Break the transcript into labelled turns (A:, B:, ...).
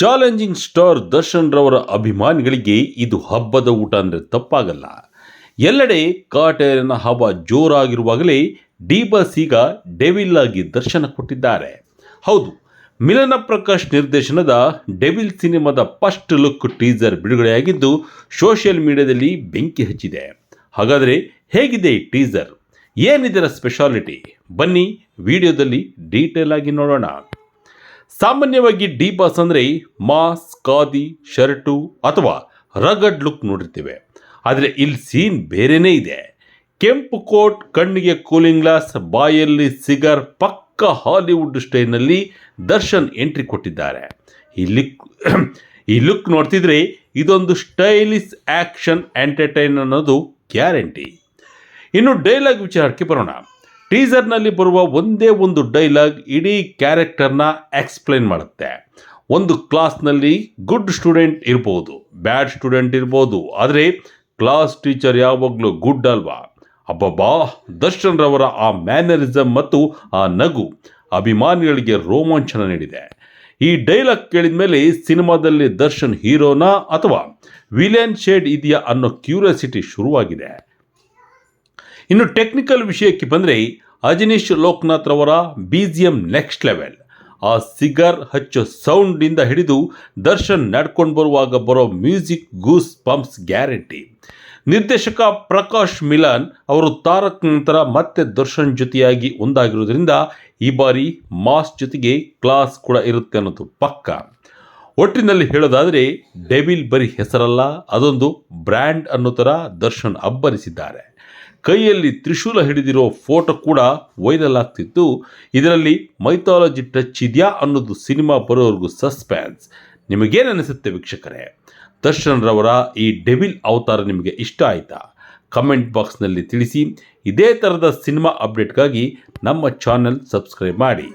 A: Challenging star Darshan ರವರ ಅಭಿಮಾನಿಗಳಿಗೆ ಇದು ಹಬ್ಬದ ಊಟ ಅಂದರೆ ತಪ್ಪಾಗಲ್ಲ. ಎಲ್ಲೆಡೆ ಕಾಟೇರಿನ ಹಬ್ಬ ಜೋರಾಗಿರುವಾಗಲೇ ಡಿ ಬಸ್ ಈಗ ಡೆವಿಲ್ ಆಗಿ ದರ್ಶನ ಕೊಟ್ಟಿದ್ದಾರೆ. ಹೌದು, ಮಿಲನ ಪ್ರಕಾಶ್ ನಿರ್ದೇಶನದ ಡೆವಿಲ್ ಸಿನಿಮಾದ ಫಸ್ಟ್ ಲುಕ್ ಟೀಸರ್ ಬಿಡುಗಡೆಯಾಗಿದ್ದು ಸೋಷಿಯಲ್ ಮೀಡಿಯಾದಲ್ಲಿ ಬೆಂಕಿ ಹಚ್ಚಿದೆ. ಹಾಗಾದರೆ ಹೇಗಿದೆ ಈ ಟೀಸರ್? ಏನಿದರ ಸ್ಪೆಷಾಲಿಟಿ? ಬನ್ನಿ ವಿಡಿಯೋದಲ್ಲಿ ಡೀಟೇಲ್ ಆಗಿ ನೋಡೋಣ. ಸಾಮಾನ್ಯವಾಗಿ ಡಿ ಬಾಸ್ ಅಂದರೆ ಮಾಸ್, ಖಾದಿ, ಶರ್ಟು ಅಥವಾ ರಗಡ್ ಲುಕ್ ನೋಡಿರ್ತೀವಿ. ಆದರೆ ಇಲ್ಲಿ ಸೀನ್ ಬೇರೆನೇ ಇದೆ. ಕೆಂಪು ಕೋಟ್, ಕಣ್ಣಿಗೆ ಕೂಲಿಂಗ್ ಗ್ಲಾಸ್ ಬಾಯಲ್ಲಿ ಸಿಗರ್ ಪಕ್ಕ ಹಾಲಿವುಡ್ ಸ್ಟೈಲ್ನಲ್ಲಿ ದರ್ಶನ್ ಎಂಟ್ರಿ ಕೊಟ್ಟಿದ್ದಾರೆ. ಈ ಲಿಕ್ ಈ ಲುಕ್ ನೋಡ್ತಿದ್ರೆ ಇದೊಂದು ಸ್ಟೈಲಿಶ್ ಆ್ಯಕ್ಷನ್ ಎಂಟರ್ಟೈನ್ ಅನ್ನೋದು ಗ್ಯಾರಂಟಿ ಇನ್ನು ಡೈಲಾಗ್ ವಿಚಾರಕ್ಕೆ ಬರೋಣ. ಟೀಸರ್ನಲ್ಲಿ ಬರುವ ಒಂದೇ ಒಂದು ಡೈಲಾಗ್ ಇಡೀ ಕ್ಯಾರೆಕ್ಟರ್ನ ಎಕ್ಸ್ಪ್ಲೈನ್ ಮಾಡುತ್ತೆ. ಒಂದು ಕ್ಲಾಸ್ನಲ್ಲಿ ಗುಡ್ ಸ್ಟೂಡೆಂಟ್ ಇರ್ಬೋದು, ಬ್ಯಾಡ್ ಸ್ಟೂಡೆಂಟ್ ಇರ್ಬೋದು, ಆದರೆ ಕ್ಲಾಸ್ ಟೀಚರ್ ಯಾವಾಗಲೂ ಗುಡ್ ಅಲ್ವಾ? ಅಬ್ಬಬ್ಬಾ! ದರ್ಶನ್ ರವರ ಆ ಮ್ಯಾನರಿಸಮ್ ಮತ್ತು ಆ ನಗು ಅಭಿಮಾನಿಗಳಿಗೆ ರೋಮಾಂಚನ ನೀಡಿದೆ. ಈ ಡೈಲಾಗ್ ಕೇಳಿದ ಮೇಲೆ ಸಿನಿಮಾದಲ್ಲಿ ದರ್ಶನ್ ಹೀರೋನಾ ಅಥವಾ ವಿಲಿಯನ್ ಶೇಡ್ ಇದೆಯಾ ಅನ್ನೋ ಕ್ಯೂರಿಯಾಸಿಟಿ ಶುರುವಾಗಿದೆ. ಇನ್ನು ಟೆಕ್ನಿಕಲ್ ವಿಷಯಕ್ಕೆ ಬಂದರೆ ಅಜನೀಶ್ ಲೋಕನಾಥ್ ರವರ B G M next level ಆ ಸಿಗರ್ ಹಚ್ಚೋ ಸೌಂಡಿಂದ ಹಿಡಿದು ದರ್ಶನ್ ನಡ್ಕೊಂಡು ಬರುವಾಗ ಬರೋ ಮ್ಯೂಸಿಕ್ ಗೂಸ್ ಪಂಪ್ಸ್ ಗ್ಯಾರಂಟಿ. ನಿರ್ದೇಶಕ ಪ್ರಕಾಶ್ ಮಿಲನ್ ಅವರು ತಾರಕ್ ನಂತರ ಮತ್ತೆ ದರ್ಶನ್ ಜೊತೆಯಾಗಿ ಒಂದಾಗಿರೋದ್ರಿಂದ ಈ ಬಾರಿ ಮಾಸ್ ಜೊತೆಗೆ ಕ್ಲಾಸ್ ಕೂಡ ಇರುತ್ತೆ ಅನ್ನೋದು ಪಕ್ಕ. ಒಟ್ಟಿನಲ್ಲಿ ಹೇಳೋದಾದರೆ, ಡೆವಿಲ್ ಬರೀ ಹೆಸರಲ್ಲ, ಅದೊಂದು ಬ್ರ್ಯಾಂಡ್ ಅನ್ನೋ ಥರ ದರ್ಶನ್ ಅಬ್ಬರಿಸಿದ್ದಾರೆ. ಕೈಯಲ್ಲಿ ತ್ರಿಶೂಲ ಹಿಡಿದಿರೋ ಫೋಟೋ ಕೂಡ ವೈರಲ್ ಆಗ್ತಿತ್ತು. ಇದರಲ್ಲಿ ಮೈಥಾಲಜಿ ಟಚ್ ಇದೆಯಾ ಅನ್ನೋದು ಸಿನಿಮಾ ಬರೋವರೆಗೂ ಸಸ್ಪೆನ್ಸ್. ನಿಮಗೇನು ಅನಿಸುತ್ತೆ ವೀಕ್ಷಕರೇ? ದರ್ಶನ್ ರವರ ಈ ಡೆವಿಲ್ ಅವತಾರ ನಿಮಗೆ ಇಷ್ಟ ಆಯಿತಾ? ಕಮೆಂಟ್ ಬಾಕ್ಸ್ನಲ್ಲಿ ತಿಳಿಸಿ. ಇದೇ ಥರದ ಸಿನಿಮಾ ಅಪ್ಡೇಟ್ಗಾಗಿ ನಮ್ಮ ಚಾನೆಲ್ ಸಬ್ಸ್ಕ್ರೈಬ್ ಮಾಡಿ.